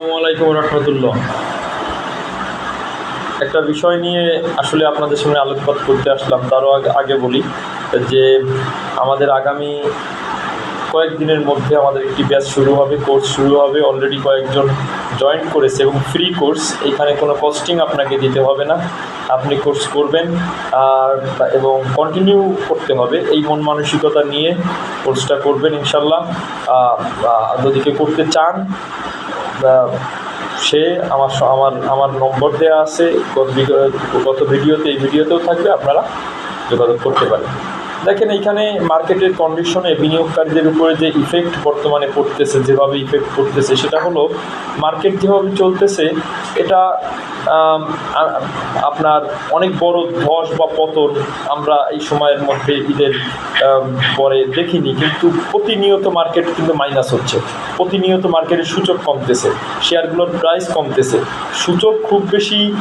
আসসালামু আলাইকুম রহমতুল্লাহ। একটা বিষয় নিয়ে আসলে আপনাদের সঙ্গে আলোকপাত করতে আসলাম, তারও আগে বলি যে আমাদের আগামী কয়েকদিনের মধ্যে আমাদের একটি ব্যাচ শুরু হবে, কোর্স শুরু হবে অলরেডি কয়েকজন জয়েন করেছে এবং ফ্রি কোর্স এখানে কোনো কস্টিং আপনাকে দিতে হবে না, আপনি কোর্স করবেন আর এবং কন্টিনিউ করতে হবে, এই মন মানসিকতা নিয়ে কোর্সটা করবেন ইনশাল্লাহ। যদি কেউ করতে চান সে আমার আমার আমার নম্বর দেওয়া আছে। গত ভিডিও- গত ভিডিওতে, এই ভিডিওতেও থাকবে, আপনারা যোগাযোগ করতে পারেন। দেখেন, এইখানে মার্কেটের কন্ডিশনে বিনিয়োগকারীদের উপরে যে ইফেক্ট বর্তমানে পড়তেছে, যেভাবে ইফেক্ট পড়তেছে, সেটা হলো মার্কেট যেভাবে চলতেছে, এটা আপনার অনেক বড় ধস বা পতন আমরা এই সময়ের মধ্যে ঈদের পরে দেখিনি। কিন্তু প্রতিনিয়ত মার্কেট কিন্তু মাইনাস হচ্ছে। প্রতিনিয়ত মার্কেটের সূচক কমতেছে। শেয়ারগুলোর প্রাইস কমতেছে। সূচক খুব বেশি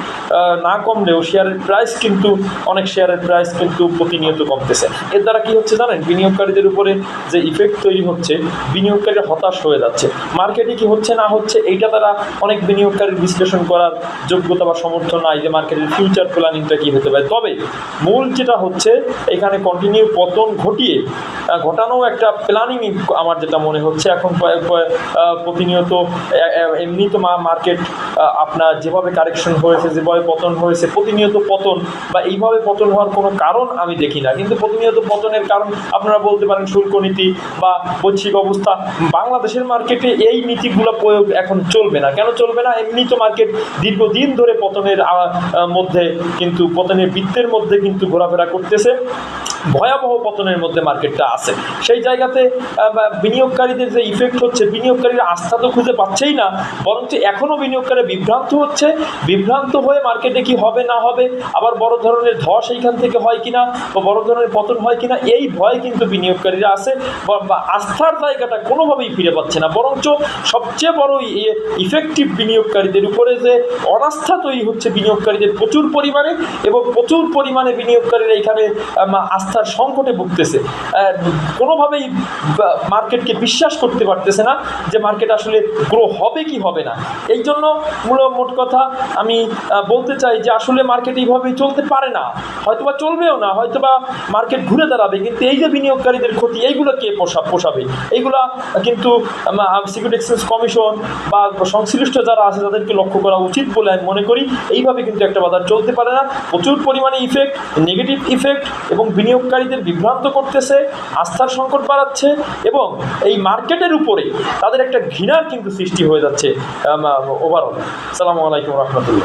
না কমলেও শেয়ারের প্রাইস কিন্তু, অনেক শেয়ারের প্রাইস কিন্তু প্রতিনিয়ত কমতেছে। এর দ্বারা কি হচ্ছে জানেন? বিনিয়োগকারীদের উপরে যে ইফেক্ট তৈরি হচ্ছে বিনিয়োগকারী হতাশ হয়ে যাচ্ছে। মার্কেটে কি হচ্ছে না হচ্ছে, এইটা দ্বারা অনেক বিনিয়োগকারীর বিশ্লেষণ করার যোগ্যতা বা সমর্থন নাই যে মার্কেটের ফিউচার প্ল্যানিংটা কী হতে পারে। তবে মূল যেটা হচ্ছে, এখানে কন্টিনিউ পতন ঘটিয়ে ঘটানো একটা প্ল্যানিং আমার যেটা মনে হচ্ছে, এখন প্রতিনিয়ত এমনি তো মার্কেট আপনার যেভাবে কারেকশন হয়েছে, যেভাবে পতন হয়েছে, প্রতিনিয়ত পতন বা এইভাবে পতন হওয়ার কোনো কারণ আমি দেখি না। কিন্তু প্রতিনিয়ত পতনের কারণ আপনারা বলতে পারেন শুল্ক নীতি বা বৈশ্বিক অবস্থা। বাংলাদেশের মার্কেটে এই নীতিগুলো প্রয়োগ এখন চলবে না। কেন চলবে না? এমনি তো মার্কেট দীর্ঘদিন ধরে পতনের মধ্যে কিন্তু, পতনের বৃত্তের মধ্যে কিন্তু ঘোরাফেরা করতেছে। ভয়াবহ পতনের মধ্যে মার্কেটটা আছে। সেই জায়গাতে বিনিয়োগকারীদের যে ইফেক্ট হচ্ছে বিনিয়োগকারীরা আস্থা তো খুঁজে পাচ্ছেই না বরঞ্চ এখনও বিনিয়োগকারী বিভ্রান্ত হচ্ছে। বিভ্রান্ত হয়ে মার্কেটে কি হবে না হবে আবার বড় ধরনের ধস এইখান থেকে হয় কিনা বা বড় ধরনের পতন হয় কিনা এই ভয় কিন্তু বিনিয়োগকারীরা আছে বা- আস্থার জায়গাটা কোনোভাবেই ফিরে পাচ্ছে না। বরঞ্চ সবচেয়ে বড় ইফেক্টিভ বিনিয়োগকারীদের উপরে যে অনাস্থা তৈরি হচ্ছে বিনিয়োগকারীদের প্রচুর পরিমাণে এবং প্রচুর পরিমাণে বিনিয়োগকারীরা এখানে আম, আস্থার সংকটে ভুগতেছে। কোনোভাবেই মার্কেটকে বিশ্বাস করতে পারতেছে না যে মার্কেট আসলে গ্রো হবে কি হবে না। এই জন্য মূল মোট কথা আমি বলতে চাই যে আসলে মার্কেট এইভাবেই চলতে পারে না। হয়তোবা চলবেও না, হয়তোবা মার্কেট ঘুরে দাঁড়াবে, কিন্তু এই যে বিনিয়োগকারীদের ক্ষতি, এইগুলো কে পোষা, পোষাবে? এইগুলা কিন্তু সিকিউরিটি এক্সচেঞ্জ কমিশন বা সংশ্লিষ্ট যারা আছে, তাদেরকে লক্ষ্য করা উচিত বলে আমি মনে করি। এইভাবে কিন্তু একটা বাজার চলতে পারে না। প্রচুর পরিমাণে ইফেক্ট নেগেটিভ ইফেক্ট এবং বিনিয়োগকারীদের বিভ্রান্ত করতেছে, আস্থার সংকট বাড়াচ্ছে এবং এই মার্কেটের উপরে তাদের একটা ঘৃণার কিন্তু সৃষ্টি হয়ে যাচ্ছে ওভারঅল সালামু আলাইকুম রহমতুল্লাহ।